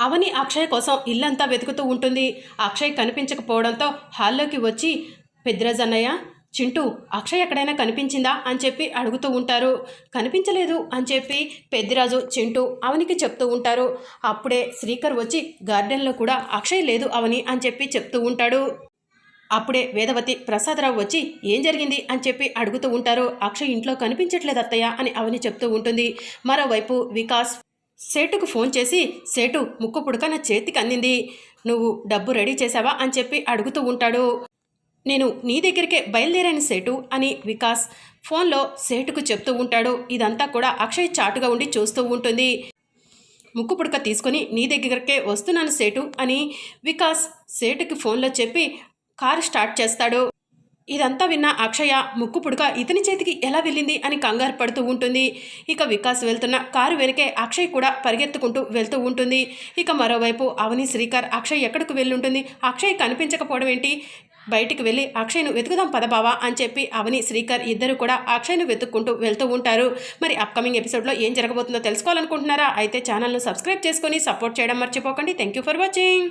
అవని అక్షయ్ కోసం ఇల్లంతా వెతుకుతూ ఉంటుంది. అక్షయ్ కనిపించకపోవడంతో హాల్లోకి వచ్చి పెద్దిరాజ్ అన్నయ్య చింటూ అక్షయ్ ఎక్కడైనా కనిపించిందా? అని చెప్పి అడుగుతూ ఉంటారు. కనిపించలేదు అని చెప్పి పెద్దిరాజు చింటూ అవనికి చెప్తూ ఉంటారు. అప్పుడే శ్రీకర్ వచ్చి గార్డెన్లో కూడా అక్షయ్ లేదు అవని అని చెప్పి చెప్తూ ఉంటాడు. అప్పుడే వేదవతి ప్రసాదరావు వచ్చి ఏం జరిగింది? అని చెప్పి అడుగుతూ ఉంటారు. అక్షయ్ ఇంట్లో కనిపించట్లేదు అత్తయ్య అని అవని చెప్తూ ఉంటుంది. మరోవైపు వికాస్ సేటుకు ఫోన్ చేసి సేటు ముక్కు పుడక నా చేతికి అందింది. నువ్వు డబ్బు రెడీ చేసావా అని చెప్పి అడుగుతూ ఉంటాడు. నేను నీ దగ్గరికే బయలుదేరాను సేటు అని వికాస్ ఫోన్లో సేటుకు చెప్తూ ఉంటాడు. ఇదంతా కూడా అక్షయ్ చాటుగా ఉండి చూస్తూ ఉంటుంది. ముక్కు పుడక తీసుకొని నీ దగ్గరకే వస్తున్నాను సేటు అని వికాస్ సేటుకి ఫోన్లో చెప్పి కారు స్టార్ట్ చేస్తాడు. ఇదంతా విన్న అక్షయ ముక్కు పుడక ఇతని చేతికి ఎలా వెళ్ళింది అని కంగారు పడుతూ ఉంటుంది. ఇక వికాస్ వెళ్తున్న కారు వెనకే అక్షయ్ కూడా పరిగెత్తుకుంటూ వెళ్తూ ఉంటుంది. ఇక మరోవైపు అవని శ్రీకర్ అక్షయ్ ఎక్కడికి వెళ్ళుంటుంది? అక్షయ్ కనిపించకపోవడం ఏంటి? బయటికి వెళ్ళి అక్షయ్ను వెతుకుదాం పదబావా అని చెప్పి అవని శ్రీకర్ ఇద్దరు కూడా అక్షయ్ను వెతుక్కుంటూ వెళ్తూ ఉంటారు. మరి అప్కమింగ్ ఎపిసోడ్లో ఏం జరగబోతుందో తెలుసుకోవాలనుకుంటున్నారా? అయితే ఛానల్ను సబ్స్క్రైబ్ చేసుకొని సపోర్ట్ చేయడం మర్చిపోకండి. Thank you for watching